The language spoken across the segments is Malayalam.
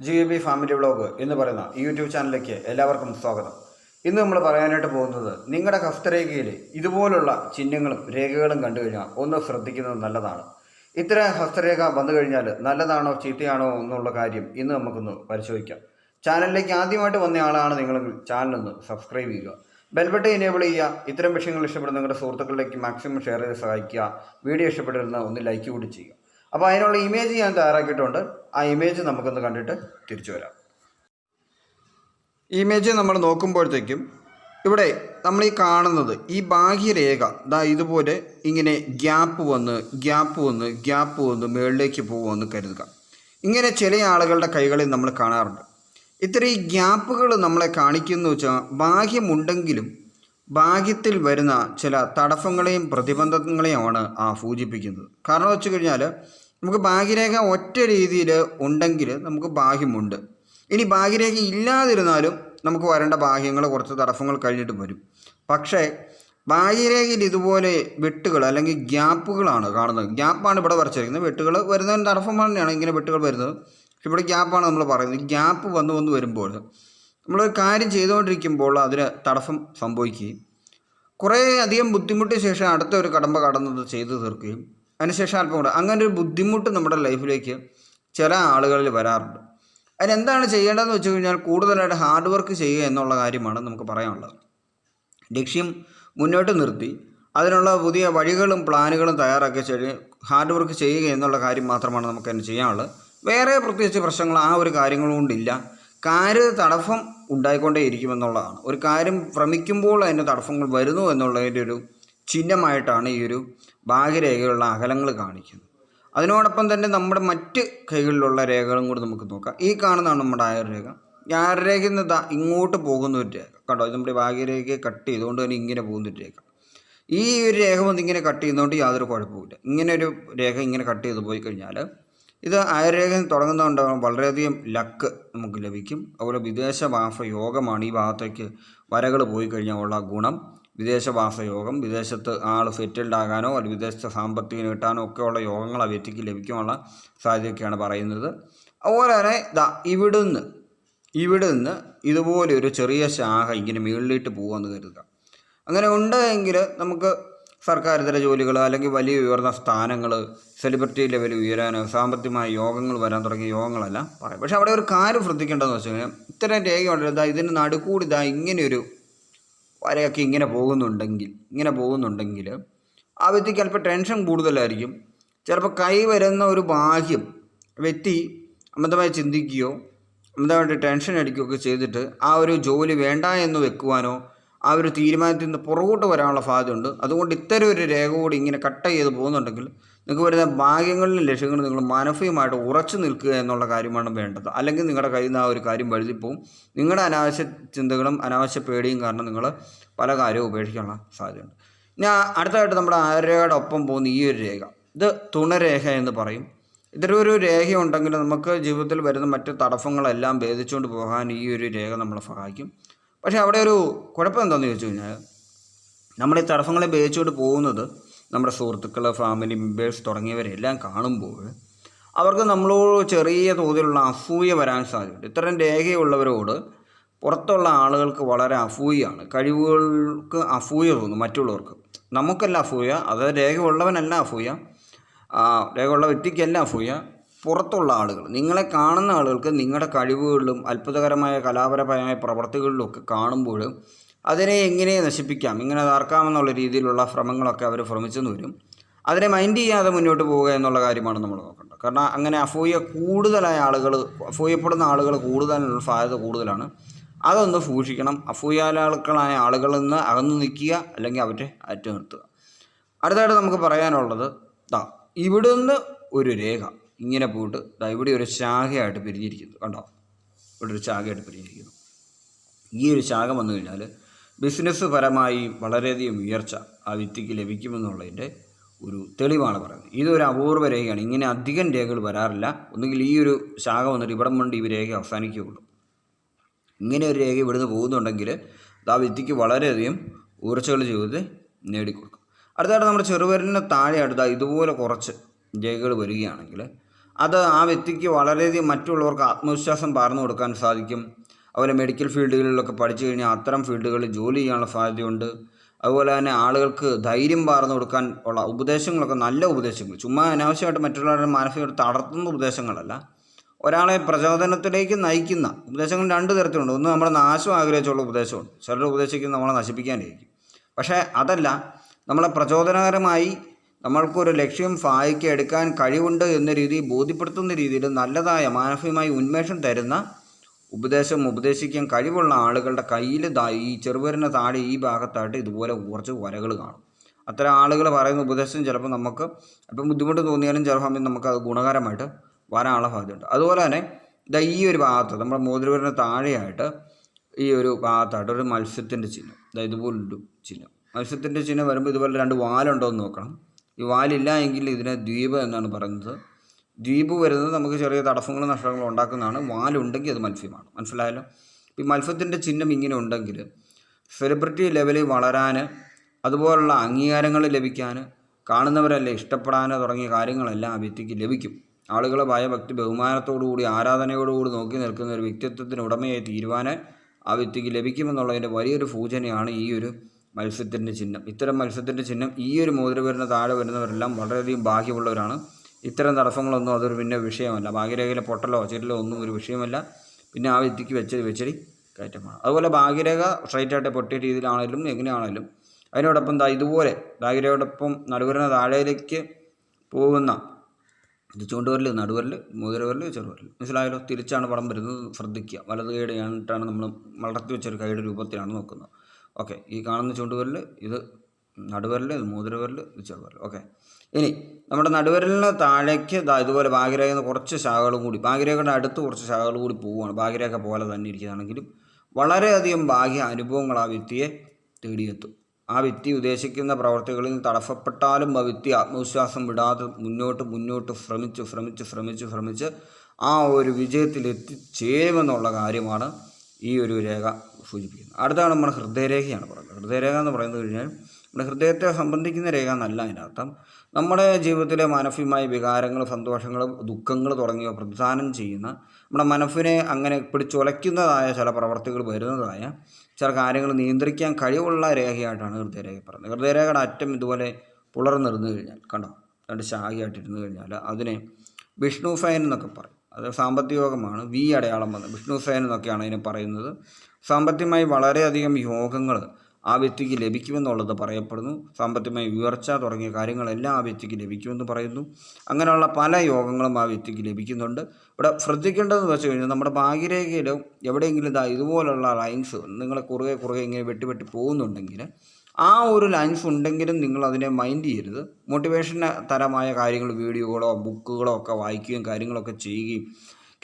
ജി ബി ഫാമിലി വ്ളോഗ് എന്ന് പറയുന്ന യൂട്യൂബ് ചാനലിലേക്ക് എല്ലാവർക്കും സ്വാഗതം. ഇന്ന് നമ്മൾ പറയാനായിട്ട് പോകുന്നത് നിങ്ങളുടെ ഹസ്തരേഖയിൽ ഇതുപോലുള്ള ചിഹ്നങ്ങളും രേഖകളും കണ്ടു കഴിഞ്ഞാൽ ഒന്ന് ശ്രദ്ധിക്കുന്നത് നല്ലതാണ്. ഇത്തരം ഹസ്തരേഖ വന്നു കഴിഞ്ഞാൽ നല്ലതാണോ ചീത്തയാണോ എന്നുള്ള കാര്യം ഇന്ന് നമുക്കൊന്ന് പരിശോധിക്കാം. ചാനലിലേക്ക് ആദ്യമായിട്ട് വന്ന ആളാണ് നിങ്ങളെങ്കിൽ ചാനലൊന്ന് സബ്സ്ക്രൈബ് ചെയ്യുക. ബെൽബട്ടൺ എനേബിൾ ചെയ്യുക. ഇത്തരം വിഷയങ്ങൾ ഇഷ്ടപ്പെടുന്ന നിങ്ങളുടെ സുഹൃത്തുക്കളിലേക്ക് മാക്സിമം ഷെയർ ചെയ്ത് സഹായിക്കുക. വീഡിയോ ഇഷ്ടപ്പെട്ടിരുന്ന ഒന്ന് ലൈക്ക് കൂടി ചെയ്യുക. അപ്പോൾ അതിനുള്ള ഇമേജ് ഞാൻ തയ്യാറാക്കിയിട്ടുണ്ട്. ആ ഇമേജ് നമുക്കൊന്ന് കണ്ടിട്ട് തിരിച്ചു വരാം. ഇമേജ് നമ്മൾ നോക്കുമ്പോഴത്തേക്കും ഇവിടെ നമ്മൾ ഈ കാണുന്നത് ഈ ബാഹ്യരേഖ ദാ ഇതുപോലെ ഇങ്ങനെ ഗ്യാപ്പ് വന്ന് ഗ്യാപ്പ് വന്ന് ഗ്യാപ്പ് വന്ന് മുകളിലേക്ക് പോകുമെന്ന് കരുതുക. ഇങ്ങനെ ചില ആളുകളുടെ കൈകളിൽ നമ്മൾ കാണാറുണ്ട്. ഇത്ര ഈ ഗ്യാപ്പുകൾ നമ്മളെ കാണിക്കുന്നു വെച്ചാൽ ബാഹ്യമുണ്ടെങ്കിലും ഭാഗ്യത്തിൽ വരുന്ന ചില തടസ്സങ്ങളെയും പ്രതിബന്ധങ്ങളെയുമാണ് ആ സൂചിപ്പിക്കുന്നത്. കാരണം വെച്ച് കഴിഞ്ഞാൽ നമുക്ക് ഭാഗ്യരേഖ ഒറ്റ രീതിയിൽ ഉണ്ടെങ്കിൽ നമുക്ക് ഭാഗ്യമുണ്ട് ഇനി ഭാഗ്യരേഖ ഇല്ലാതിരുന്നാലും നമുക്ക് വരേണ്ട ഭാഗ്യങ്ങൾ കുറച്ച് തടസ്സങ്ങൾ കഴിഞ്ഞിട്ട് വരും. പക്ഷേ ഭാഗ്യരേഖയിൽ ഇതുപോലെ വെട്ടുകൾ അല്ലെങ്കിൽ ഗ്യാപ്പുകളാണ് കാണുന്നത്. ഗ്യാപ്പാണ് ഇവിടെ വരച്ചിരിക്കുന്നത്. വെട്ടുകൾ വരുന്നതിന് തടസ്സം തന്നെയാണ് ഇങ്ങനെ വെട്ടുകൾ വരുന്നത്. പക്ഷെ ഇവിടെ ഗ്യാപ്പാണ് നമ്മൾ പറയുന്നത്. ഗ്യാപ്പ് വന്ന് വന്ന് വരുമ്പോൾ നമ്മളൊരു കാര്യം ചെയ്തുകൊണ്ടിരിക്കുമ്പോൾ അതിന് തടസ്സം സംഭവിക്കുകയും കുറേ അധികം ബുദ്ധിമുട്ടിയ ശേഷം അടുത്ത ഒരു കടമ്പ കടന്നത് ചെയ്തു തീർക്കുകയും അതിനുശേഷം അല്പം കൂടെ. അങ്ങനെ ഒരു ബുദ്ധിമുട്ട് നമ്മുടെ ലൈഫിലേക്ക് ചില ആളുകളിൽ വരാറുണ്ട്. അതിനെന്താണ് ചെയ്യേണ്ടതെന്ന് വെച്ച് കഴിഞ്ഞാൽ കൂടുതലായിട്ട് ഹാർഡ് വർക്ക് ചെയ്യുക എന്നുള്ള കാര്യമാണ് നമുക്ക് പറയാനുള്ളത്. ലക്ഷ്യം മുന്നോട്ട് നിർത്തി. അതിനുള്ള പുതിയ വഴികളും പ്ലാനുകളും തയ്യാറാക്കി ഹാർഡ് വർക്ക് ചെയ്യുക എന്നുള്ള കാര്യം മാത്രമാണ് നമുക്ക് അതിന് ചെയ്യാനുള്ളത്. വേറെ പ്രത്യേകിച്ച് പ്രശ്നങ്ങൾ ആ ഒരു കാര്യങ്ങളും കൊണ്ടില്ല. കാര്യ തടസ്സം ഉണ്ടായിക്കൊണ്ടേ ഇരിക്കുമെന്നുള്ളതാണ് ഒരു കാര്യം ഭ്രമിക്കുമ്പോൾ അതിന്റെ തടസ്സങ്ങൾ വരുന്നു എന്നുള്ളതിന്റെ ഒരു ചിഹ്നമായിട്ടാണ് ഈ ഒരു ഭാഗ്യരേഖയുള്ള അകലങ്ങൾ കാണിക്കുന്നു. അതിനോടൊപ്പം തന്നെ നമ്മുടെ മറ്റ് കൈകളിലുള്ള രേഖകളും കൂടി നമുക്ക് നോക്കാം. ഈ കാണുന്നതാണ് നമ്മുടെ ആയുർരേഖ. ആയുർരേഖയിൽ നിന്ന് ഇങ്ങോട്ട് പോകുന്ന ഒരു രേഖ. കണ്ടോ? ഇത് നമ്മുടെ ഭാഗ്യരേഖയെ കട്ട് ചെയ്തുകൊണ്ട് തന്നെ ഇങ്ങനെ പോകുന്ന ഒരു രേഖ. ഈ ഒരു രേഖ വന്ന് ഇങ്ങനെ കട്ട് ചെയ്യുന്നതുകൊണ്ട് യാതൊരു കുഴപ്പമില്ല ഇങ്ങനെ ഒരു രേഖ ഇങ്ങനെ കട്ട് ചെയ്ത് പോയി കഴിഞ്ഞാൽ ഇത് ആയുർരേഖയിൽ തുടങ്ങുന്നതുകൊണ്ട് വളരെയധികം ലക്ക് നമുക്ക് ലഭിക്കും. അതുപോലെ വിദേശ വാഫ യോഗമാണ് ഈ ഭാഗത്തേക്ക് വരകൾ പോയി കഴിഞ്ഞാൽ ഉള്ള ഗുണം. വിദേശവാസ യോഗം വിദേശത്ത് ആൾ സെറ്റിൽഡ് ആകാനോ അല്ലെങ്കിൽ വിദേശത്തെ സാമ്പത്തികം കിട്ടാനോ ഒക്കെയുള്ള യോഗങ്ങൾ ആ വ്യക്തിക്ക് ലഭിക്കാനുള്ള സാധ്യതയൊക്കെയാണ് പറയുന്നത്. അതുപോലെ തന്നെ ദാ ഇവിടുന്ന് ഇവിടെ നിന്ന് ഇതുപോലെ ഒരു ചെറിയ ശാഖ ഇങ്ങനെ മുകളിലിട്ട് പോകുമെന്ന് കരുതുക. അങ്ങനെ ഉണ്ട് എങ്കിൽ നമുക്ക് സർക്കാരിതര ജോലികൾ അല്ലെങ്കിൽ വലിയ ഉയർന്ന സ്ഥാനങ്ങൾ സെലിബ്രിറ്റി ലെവൽ ഉയരാൻ സാമ്പത്തികമായ യോഗങ്ങൾ വരാൻ തുടങ്ങിയ യോഗങ്ങളല്ല പറയും. പക്ഷേ അവിടെ ഒരു കാര്യം ശ്രദ്ധിക്കേണ്ടതെന്ന് വെച്ച് കഴിഞ്ഞാൽ ഇത്തരം രേഖയുണ്ട് ഇതാ ഇതിന് നടുക്കൂടി ഇതാ ഇങ്ങനെയൊരു വരയൊക്കെ ഇങ്ങനെ പോകുന്നുണ്ടെങ്കിൽ ഇങ്ങനെ പോകുന്നുണ്ടെങ്കിൽ ആ വ്യക്തിക്ക് അല്പം ടെൻഷൻ കൂടുതലായിരിക്കും. ചിലപ്പോൾ കൈ വരുന്ന ഒരു ബാഹ്യം വ്യക്തി അമിതമായി ചിന്തിക്കുകയോ അമിതമായിട്ട് ടെൻഷൻ അടിക്കുകയൊക്കെ ചെയ്തിട്ട് ആ ഒരു ജോലി വേണ്ട എന്ന് വെക്കുവാനോ ആ ഒരു തീരുമാനത്തിൽ നിന്ന് പുറകോട്ട് വരാനുള്ള സാധ്യതയുണ്ട്. അതുകൊണ്ട് ഇത്തരം ഒരു രേഖ കൂടി ഇങ്ങനെ കട്ട് ചെയ്ത് പോകുന്നുണ്ടെങ്കിൽ നിങ്ങൾക്ക് വരുന്ന ഭാഗ്യങ്ങളിലും ലക്ഷ്യങ്ങളും നിങ്ങൾ മാനസികമായിട്ട് ഉറച്ചു നിൽക്കുക എന്നുള്ള കാര്യമാണ് വേണ്ടത്. അല്ലെങ്കിൽ നിങ്ങളുടെ കയ്യിൽ നിന്ന് ആ ഒരു കാര്യം വഴുതിപ്പോവും. നിങ്ങളുടെ അനാവശ്യ ചിന്തകളും അനാവശ്യ പേടിയും കാരണം നിങ്ങൾ പല കാര്യവും ഉപേക്ഷിക്കാനുള്ള സാധ്യതയുണ്ട്. ഇനി അടുത്തതായിട്ട് നമ്മുടെ ആരേഖയുടെ ഒപ്പം പോകുന്ന ഈ ഒരു രേഖ. ഇത് തുണരേഖ എന്ന് പറയും. ഇത്തരം ഒരു രേഖ ഉണ്ടെങ്കിൽ നമുക്ക് ജീവിതത്തിൽ വരുന്ന മറ്റ് തടസ്സങ്ങളെല്ലാം ഭേദിച്ചുകൊണ്ട് പോകാൻ ഈ ഒരു രേഖ നമ്മളെ സഹായിക്കും. പക്ഷേ അവിടെ ഒരു കുഴപ്പം എന്താണെന്ന് ചോദിച്ചു കഴിഞ്ഞാൽ നമ്മൾ ഈ തടസ്സങ്ങളെ ഭേദിച്ചുകൊണ്ട് പോകുന്നത് നമ്മുടെ സുഹൃത്തുക്കൾ ഫാമിലി മെമ്പേഴ്സ് തുടങ്ങിയവരെല്ലാം കാണുമ്പോൾ അവർക്ക് നമ്മളോട് ചെറിയ തോതിലുള്ള അസൂയ വരാൻ സാധ്യതയുണ്ട്. ഇത്തരം രേഖയുള്ളവരോട് പുറത്തുള്ള ആളുകൾക്ക് വളരെ അസൂയാണ് കഴിവുകൾക്ക് അസൂയ തോന്നും മറ്റുള്ളവർക്ക്. നമുക്കല്ല അസൂയ അത് രേഖയുള്ളവനല്ല അസൂയ രേഖയുള്ള വ്യക്തിക്കല്ല അസൂയ പുറത്തുള്ള ആളുകൾ. നിങ്ങളെ കാണുന്ന ആളുകൾക്ക് നിങ്ങളുടെ കഴിവുകളിലും അത്ഭുതകരമായ കലാപരമായ പ്രവർത്തികളിലും ഒക്കെ കാണുമ്പോൾ അതിനെ എങ്ങനെ നശിപ്പിക്കാം ഇങ്ങനെ തകർക്കാമെന്നുള്ള രീതിയിലുള്ള ശ്രമങ്ങളൊക്കെ അവർ ശ്രമിച്ചെന്ന് വരും. അതിനെ മൈൻഡ് ചെയ്യാതെ മുന്നോട്ട് പോവുക എന്നുള്ള കാര്യമാണ് നമ്മൾ നോക്കേണ്ടത്. കാരണം അങ്ങനെ അഫൂയ കൂടുതലായ ആളുകൾ അഫൂയപ്പെടുന്ന ആളുകൾ കൂടുതലുള്ള സാധ്യത കൂടുതലാണ്. അതൊന്ന് സൂക്ഷിക്കണം. അഫൂയാലാളുക്കളായ ആളുകളിൽ നിന്ന് അകന്നു നിൽക്കുക അല്ലെങ്കിൽ അവരെ അറ്റു നിർത്തുക. അടുത്തായിട്ട് നമുക്ക് പറയാനുള്ളത് ഇവിടുന്ന് ഒരു രേഖ. ഇങ്ങനെ പോയിട്ട് ഇവിടെ ഒരു ശാഖയായിട്ട് പിരിഞ്ഞിരിക്കുന്നു. കണ്ടോ? ഇവിടെ ഒരു ശാഖയായിട്ട് പിരിഞ്ഞിരിക്കുന്നു. ഈ ഒരു ശാഖ വന്നു കഴിഞ്ഞാൽ ബിസിനസ് പരമായി വളരെയധികം ഉയർച്ച ആ വ്യക്തിക്ക് ലഭിക്കുമെന്നുള്ളതിന്റെ ഒരു തെളിവാണ് പറയുന്നത്. ഇതൊരു അപൂർവ രേഖയാണ്. ഇങ്ങനെ അധികം രേഖകൾ വരാറില്ല. ഒന്നുകിൽ ഈ ഒരു ശാഖ വന്നിട്ട് ഇവിടം കൊണ്ട് ഈ രേഖ അവസാനിക്കുകയുള്ളൂ. ഇങ്ങനെ ഒരു രേഖ ഇവിടുന്ന് പോകുന്നുണ്ടെങ്കിൽ അത് ആ വ്യക്തിക്ക് വളരെയധികം ഉയർച്ചകൾ ജീവിതത്തിൽ നേടിക്കൊടുക്കും. അടുത്തായിട്ട് നമ്മുടെ ചെറുപേരിന് താഴെയായിട്ട് അടുത്ത ഇതുപോലെ കുറച്ച് രേഖകൾ വരികയാണെങ്കിൽ അത് ആ വ്യക്തിക്ക് വളരെയധികം മറ്റുള്ളവർക്ക് ആത്മവിശ്വാസം പകർന്നു കൊടുക്കാൻ സാധിക്കും. അതുപോലെ മെഡിക്കൽ ഫീൽഡുകളിലൊക്കെ പഠിച്ചു കഴിഞ്ഞാൽ അത്തരം ഫീൽഡുകളിൽ ജോലി ചെയ്യാനുള്ള സാധ്യതയുണ്ട്. അതുപോലെ തന്നെ ആളുകൾക്ക് ധൈര്യം പകർന്നു കൊടുക്കാൻ ഉള്ള ഉപദേശങ്ങളൊക്കെ നല്ല ഉപദേശങ്ങൾ. ചുമ്മാ അനാവശ്യമായിട്ട് മറ്റുള്ളവരുടെ മാനസികമായിട്ട് തളർത്തുന്ന ഉപദേശങ്ങളല്ല. ഒരാളെ പ്രചോദനത്തിലേക്ക് നയിക്കുന്ന ഉപദേശങ്ങൾ രണ്ട് തരത്തിലുണ്ട്. ഒന്ന് നമ്മുടെ നാശം ആഗ്രഹിച്ചുള്ള ഉപദേശമുണ്ട് ചിലർ ഉപദേശിക്കുന്നത് നമ്മളെ നശിപ്പിക്കാനായിരിക്കും. പക്ഷേ അതല്ല നമ്മളെ പ്രചോദനകരമായി നമ്മൾക്കൊരു ലക്ഷ്യം സഹായിക്കുക എടുക്കാൻ കഴിവുണ്ട് എന്ന രീതി ബോധ്യപ്പെടുത്തുന്ന രീതിയിൽ നല്ലതായ മാനസികമായി ഉന്മേഷം തരുന്ന ഉപദേശം ഉപദേശിക്കാൻ കഴിവുള്ള ആളുകളുടെ കയ്യിൽ ഈ ചെറുപേരിന്റെ താഴെ ഈ ഭാഗത്തായിട്ട് ഇതുപോലെ കുറച്ച് വരകൾ കാണും. അത്തരം ആളുകൾ പറയുന്ന ഉപദേശം ചിലപ്പോൾ നമുക്ക് അപ്പം ബുദ്ധിമുട്ട് തോന്നിയാലും ചില സമയം നമുക്ക് അത് ഗുണകരമായിട്ട് വരാനുള്ള സാധ്യതയുണ്ട്. അതുപോലെ തന്നെ ഇതാ ഈ ഒരു ഭാഗത്ത് നമ്മുടെ മോതിരവരിന്റെ താഴെയായിട്ട് ഈ ഒരു ഭാഗത്തായിട്ട് ഒരു മത്സ്യത്തിന്റെ ചിഹ്നം ഇതാ ഇതുപോലൊരു ചിഹ്നം. മത്സ്യത്തിന്റെ ചിഹ്നം വരുമ്പോൾ ഇതുപോലെ രണ്ട് വാലുണ്ടോ എന്ന് നോക്കണം. ഈ വാലില്ല എങ്കിൽ ഇതിനെ ദ്വീപ് എന്നാണ് പറയുന്നത്. ദ്വീപ് വരുന്നത് നമുക്ക് ചെറിയ തടസ്സങ്ങളും നഷ്ടങ്ങളും ഉണ്ടാക്കുന്നതാണ്. വാലുണ്ടെങ്കിൽ അത് മത്സ്യമാണ്. മനസ്സിലായല്ലോ? ഈ മത്സ്യത്തിന്റെ ചിഹ്നം ഇങ്ങനെ ഉണ്ടെങ്കിൽ സെലിബ്രിറ്റി ലെവലിൽ വളരാൻ അതുപോലുള്ള അംഗീകാരങ്ങൾ ലഭിക്കാൻ കാണുന്നവരല്ലേ ഇഷ്ടപ്പെടാൻ തുടങ്ങിയ കാര്യങ്ങളെല്ലാം ആ വ്യക്തിക്ക് ലഭിക്കും. ആളുകൾ ഭയഭക്തി ബഹുമാനത്തോടുകൂടി ആരാധനയോടുകൂടി നോക്കി നിൽക്കുന്ന ഒരു വ്യക്തിത്വത്തിന് ഉടമയായി തീരുവാൻ ആ വ്യക്തിക്ക് ലഭിക്കുമെന്നുള്ളതിന്റെ വലിയൊരു സൂചനയാണ് ഈ ഒരു മത്സ്യത്തിന്റെ ചിഹ്നം. ഇത്തരം മത്സ്യത്തിന്റെ ചിഹ്നം ഈ ഒരു മോതിര വരുന്ന താഴെ വരുന്നവരെല്ലാം വളരെയധികം ഭാഗ്യമുള്ളവരാണ്. ഇത്തരം തടസ്സങ്ങളൊന്നും അതൊരു പിന്നെ വിഷയമല്ല. ഭാഗ്യരേഖയിലെ പൊട്ടലോ ചിരലോ ഒന്നും ഒരു വിഷയമല്ല. പിന്നെ ആ വ്യക്തിക്ക് വെച്ചത് വെച്ചടി കയറ്റമാണ്. അതുപോലെ ഭാഗ്യരേഖ സ്ട്രൈറ്റായിട്ട് പൊട്ടിയ രീതിയിലാണെങ്കിലും എങ്ങനെയാണെങ്കിലും അതിനോടൊപ്പം ദാ ഇതുപോലെ ഭാഗ്യരേഖയോടൊപ്പം നടുവരന താഴേലേക്ക് പോകുന്ന ഇത് ചൂണ്ടുവരൽ നടുവരൽ മുതിരവരൽ ചെറുവരൽ മനസ്സിലായാലോ തിരിച്ചാണ് പടം വരുന്നത്. ശ്രദ്ധിക്കുക. വലത് കൈയുടെ ആയിട്ടാണ് നമ്മൾ വളർത്തി വെച്ചൊരു കൈയുടെ രൂപത്തിലാണ് നോക്കുന്നത്. ഓക്കെ ഈ കാണുന്ന ചൂണ്ടുവിരൽ ഇത് നടുവിരൽ ഇത് മൂതിരവിരൽ ഇത് ചെറുവരൽ ഓക്കെ. ഇനി നമ്മുടെ നടുവരലിന് താഴേക്ക് ഇതുപോലെ ഭാഗ്യരേഖ കുറച്ച് ശാഖകളും കൂടി ഭാഗ്യരേഖയുടെ അടുത്ത് കുറച്ച് ശാഖകൾ കൂടി പോവുകയാണ്. ഭാഗ്യരേഖ പോലെ തന്നെ ഇരിക്കുകയാണെങ്കിലും വളരെയധികം ഭാഗ്യ അനുഭവങ്ങൾ ആ വ്യക്തിയെ തേടിയെത്തും. ആ വ്യക്തി ഉദ്ദേശിക്കുന്ന പ്രവർത്തികളിൽ നിന്ന് തടസ്സപ്പെട്ടാലും ആ വ്യക്തി ആത്മവിശ്വാസം വിടാതെ മുന്നോട്ട് മുന്നോട്ട് ശ്രമിച്ച് ശ്രമിച്ച് ശ്രമിച്ച് ശ്രമിച്ച് ആ ഒരു വിജയത്തിൽ എത്തിച്ചേരുമെന്നുള്ള കാര്യമാണ് ഈ ഒരു രേഖ. സൂചിപ്പിക്കുന്നത് അടുത്താണ് നമ്മുടെ ഹൃദയരേഖയാണ് പറയുന്നത്. ഹൃദയരേഖ എന്ന് പറയുന്നത് കഴിഞ്ഞാൽ നമ്മുടെ ഹൃദയത്തെ സംബന്ധിക്കുന്ന രേഖ എന്നല്ല അതിനർത്ഥം നമ്മുടെ ജീവിതത്തിലെ മാനസികമായ വികാരങ്ങൾ സന്തോഷങ്ങൾ ദുഃഖങ്ങൾ തുടങ്ങിയവ പ്രതിദാനം ചെയ്യുന്ന നമ്മുടെ മനസ്സിനെ അങ്ങനെ പിടിച്ചുലയ്ക്കുന്നതായ ചില പ്രവർത്തികൾ വരുന്നതായ ചില കാര്യങ്ങൾ നിയന്ത്രിക്കാൻ കഴിവുള്ള രേഖയായിട്ടാണ് ഹൃദയരേഖ പറയുന്നത്. ഹൃദയരേഖയുടെ അറ്റം ഇതുപോലെ പുലർന്നിരുന്നു കഴിഞ്ഞാൽ കണ്ടോ? രണ്ട് ശാഖയായിട്ടിരുന്നു കഴിഞ്ഞാൽ അതിനെ വിഷ്ണു ഫയൻ എന്നൊക്കെ പറയും. അത് സാമ്പത്തിക യോഗമാണ് വി അടയാളം വന്നത് വിഷ്ണു സേൻ എന്നൊക്കെയാണ് അതിനെ പറയുന്നത്. സാമ്പത്തികമായി വളരെയധികം യോഗങ്ങൾ ആ വ്യക്തിക്ക് ലഭിക്കുമെന്നുള്ളത് പറയപ്പെടുന്നു. സാമ്പത്തികമായി ഉയർച്ച തുടങ്ങിയ കാര്യങ്ങളെല്ലാം ആ വ്യക്തിക്ക് ലഭിക്കുമെന്ന് പറയുന്നു. അങ്ങനെയുള്ള പല യോഗങ്ങളും ആ വ്യക്തിക്ക് ലഭിക്കുന്നുണ്ട്. ഇവിടെ ശ്രദ്ധിക്കേണ്ടതെന്ന് വെച്ച് കഴിഞ്ഞാൽ നമ്മുടെ ഭാഗ്യരേഖയിലും എവിടെയെങ്കിലും ഇതാ ഇതുപോലുള്ള ലൈൻസ് നിങ്ങളെ കുറുകെ കുറുകെ ഇങ്ങനെ വെട്ടി വെട്ടി പോകുന്നുണ്ടെങ്കിൽ ആ ഒരു ലൈൻസ് ഉണ്ടെങ്കിലും നിങ്ങൾ അതിനെ മൈൻഡ് ചെയ്യരുത്. മോട്ടിവേഷൻ തരമായ കാര്യങ്ങൾ വീഡിയോകളോ ബുക്കുകളോ ഒക്കെ വായിക്കുകയും കാര്യങ്ങളൊക്കെ ചെയ്യുകയും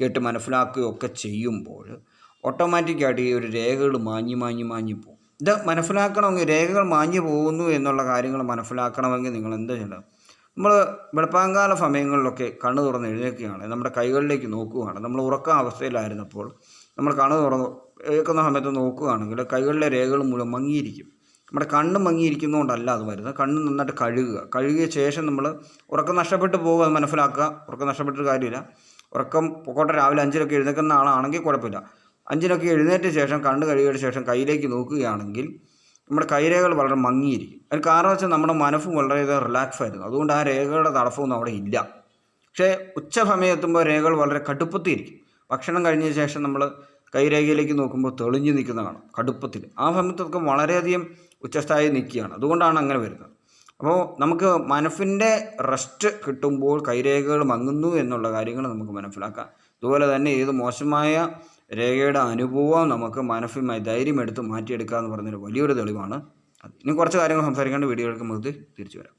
കേട്ട് മനസ്സിലാക്കുകയും ഒക്കെ ചെയ്യുമ്പോൾ ഓട്ടോമാറ്റിക്കായിട്ട് ഈ ഒരു രേഖകൾ മാഞ്ഞു മാഞ്ഞു മാഞ്ഞു പോകും. ഇത് മനസ്സിലാക്കണമെങ്കിൽ രേഖകൾ മാഞ്ഞു പോകുന്നു എന്നുള്ള കാര്യങ്ങൾ മനസ്സിലാക്കണമെങ്കിൽ നിങ്ങൾ എന്താ ചെയ്യണം? നമ്മൾ വെളുപ്പാങ്കാല സമയങ്ങളിലൊക്കെ കണ്ണു തുറന്ന് എഴുന്നേൽക്കുകയാണ്. നമ്മുടെ കൈകളിലേക്ക് നോക്കുകയാണ്. നമ്മൾ ഉറക്ക അവസ്ഥയിലായിരുന്നപ്പോൾ നമ്മൾ കണ്ണു തുറന്ന് എഴുക്കുന്ന സമയത്ത് നോക്കുകയാണെങ്കിൽ കൈകളിലെ രേഖകൾ മുഴുവൻ മങ്ങിയിരിക്കും. നമ്മുടെ കണ്ണ് മങ്ങിയിരിക്കുന്നതുകൊണ്ടല്ല അത് വരുന്നത്. കണ്ണ് നന്നായിട്ട് കഴുകുക. കഴുകിയ ശേഷം നമ്മൾ ഉറക്കം നഷ്ടപ്പെട്ടു പോകുക അത് മനസ്സിലാക്കുക. ഉറക്കം നഷ്ടപ്പെട്ടൊരു കാര്യമില്ല. ഉറക്കം പൊക്കോട്ടെ രാവിലെ അഞ്ചിലൊക്കെ എഴുന്നേൽക്കുന്ന ആളാണെങ്കിൽ കുഴപ്പമില്ല. അഞ്ചിനൊക്കെ എഴുന്നേറ്റ ശേഷം കണ്ണ് കഴുകിയ ശേഷം കയ്യിലേക്ക് നോക്കുകയാണെങ്കിൽ നമ്മുടെ കൈരേഖകൾ വളരെ മങ്ങിയിരിക്കും. അതിന് കാരണം വെച്ചാൽ നമ്മുടെ മനസ്സും വളരെയധികം റിലാക്സ് ആയിരുന്നു. അതുകൊണ്ട് ആ രേഖകളുടെ തടസ്സമൊന്നും അവിടെ ഇല്ല. പക്ഷേ ഉച്ച സമയത്തുമ്പോൾ രേഖകൾ വളരെ കടുപ്പത്തിയിരിക്കും ഭക്ഷണം കഴിഞ്ഞ ശേഷം നമ്മൾ കൈരേഖയിലേക്ക് നോക്കുമ്പോൾ തെളിഞ്ഞു നിൽക്കുന്ന കാണാം. കടുപ്പത്തിൽ. ആ സമയത്തൊക്കെ വളരെയധികം ഉച്ചസ്ഥായി നിൽക്കുകയാണ്. അതുകൊണ്ടാണ് അങ്ങനെ വരുന്നത്. അപ്പോൾ നമുക്ക് മനസ്സിന്റെ റെസ്റ്റ് കിട്ടുമ്പോൾ കൈരേഖകൾ മങ്ങുന്നു എന്നുള്ള കാര്യങ്ങൾ നമുക്ക് മനസ്സിലാക്കാം. അതുപോലെ തന്നെ ഏത് മോശമായ രേഖയുടെ അനുഭവം നമുക്ക് മനഫിമായി ധൈര്യം എടുത്ത് മാറ്റിയെടുക്കുക എന്ന് പറഞ്ഞൊരു വലിയൊരു തെളിവാണ്. ഇനി കുറച്ച് കാര്യങ്ങൾ സംസാരിക്കേണ്ട വീഡിയോകൾക്ക് നമുക്ക് തിരിച്ചു വരാം.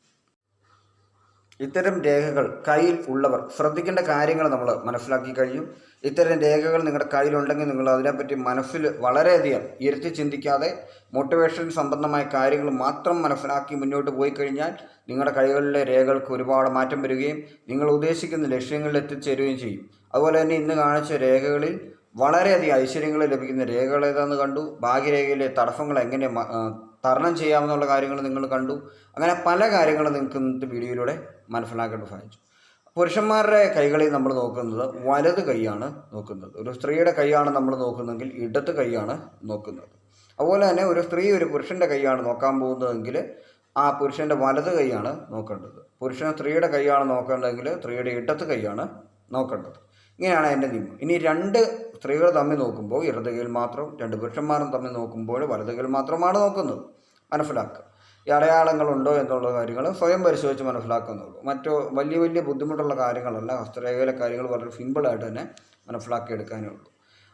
ഇത്തരം രേഖകൾ കയ്യിൽ ഉള്ളവർ ശ്രദ്ധിക്കേണ്ട കാര്യങ്ങൾ നമ്മൾ മനസ്സിലാക്കി കഴിയും ഇത്തരം രേഖകൾ നിങ്ങളുടെ കയ്യിലുണ്ടെങ്കിൽ നിങ്ങൾ അതിനെപ്പറ്റി മനസ്സിൽ വളരെയധികം ഇരുത്തി ചിന്തിക്കാതെ മോട്ടിവേഷൻ സംബന്ധമായ കാര്യങ്ങൾ മാത്രം മനസ്സിലാക്കി മുന്നോട്ട് പോയി കഴിഞ്ഞാൽ നിങ്ങളുടെ കൈകളിലെ രേഖകൾക്ക് ഒരുപാട് മാറ്റം വരികയും നിങ്ങൾ ഉദ്ദേശിക്കുന്ന ലക്ഷ്യങ്ങളിൽ എത്തിച്ചേരുകയും ചെയ്യും. അതുപോലെ തന്നെ ഇന്ന് കാണിച്ച രേഖകളിൽ വളരെയധികം ഐശ്വര്യങ്ങൾ ലഭിക്കുന്ന രേഖകൾ ഏതാണെന്ന് കണ്ടു. ഭാഗ്യരേഖയിലെ തടസ്സങ്ങൾ എങ്ങനെ തരണം ചെയ്യാമെന്നുള്ള കാര്യങ്ങൾ നിങ്ങൾ കണ്ടു. അങ്ങനെ പല കാര്യങ്ങളും നിങ്ങൾക്ക് ഇന്നത്തെ വീഡിയോയിലൂടെ മനസ്സിലാക്കേണ്ട സാധിച്ചു. പുരുഷന്മാരുടെ കൈകളിൽ നമ്മൾ നോക്കുന്നത് വലത് കൈയാണ് നോക്കുന്നത്. ഒരു സ്ത്രീയുടെ കൈയാണ് നമ്മൾ നോക്കുന്നതെങ്കിൽ ഇടത് കൈയാണ് നോക്കുന്നത്. അതുപോലെ തന്നെ ഒരു സ്ത്രീ ഒരു പുരുഷന്റെ കൈയാണ് നോക്കാൻ പോകുന്നതെങ്കിൽ ആ പുരുഷന്റെ വലത് കൈയാണ് നോക്കേണ്ടത്. പുരുഷൻ സ്ത്രീയുടെ കൈയാണ് നോക്കേണ്ടതെങ്കിൽ സ്ത്രീയുടെ ഇടത്ത് കൈയാണ് നോക്കേണ്ടത്. ഇങ്ങനെയാണ് എന്റെ നിയമം. ഇനി രണ്ട് സ്ത്രീകൾ തമ്മിൽ നോക്കുമ്പോൾ ഇടത് മാത്രം രണ്ട് പുരുഷന്മാരും തമ്മിൽ നോക്കുമ്പോൾ വലത് മാത്രമാണ് നോക്കുന്നത്. മനസ്സിലാക്കുക. ഈ അടയാളങ്ങളുണ്ടോ എന്നുള്ള കാര്യങ്ങൾ സ്വയം പരിശോധിച്ച് മനസ്സിലാക്കുന്നുള്ളൂ. മറ്റോ വലിയ വലിയ ബുദ്ധിമുട്ടുള്ള കാര്യങ്ങളല്ല ഹസ്തരേഖയിലെ കാര്യങ്ങൾ വളരെ സിമ്പിളായിട്ട് തന്നെ മനസ്സിലാക്കിയെടുക്കാനേ ഉള്ളൂ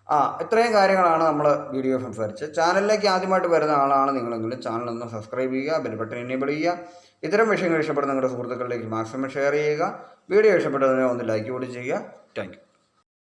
ആ ഇത്രയും കാര്യങ്ങളാണ് നമ്മൾ വീഡിയോ സംസാരിച്ച് ചാനലിലേക്ക് ആദ്യമായിട്ട് വരുന്ന ആളാണ് നിങ്ങളെങ്കിൽ ചാനൽ ഒന്ന് സബ്സ്ക്രൈബ് ചെയ്യുക ബെൽ ബട്ടൺ എനേബിൾ ചെയ്യുക. ഇത്തരം വിഷയങ്ങൾ ഇഷ്ടപ്പെടുന്ന നിങ്ങളുടെ സുഹൃത്തുക്കളിലേക്ക് മാക്സിമം ഷെയർ ചെയ്യുക. വീഡിയോ ഇഷ്ടപ്പെട്ടതിനെ ഒന്ന് ലൈക്ക് കൂടി ചെയ്യുക. താങ്ക്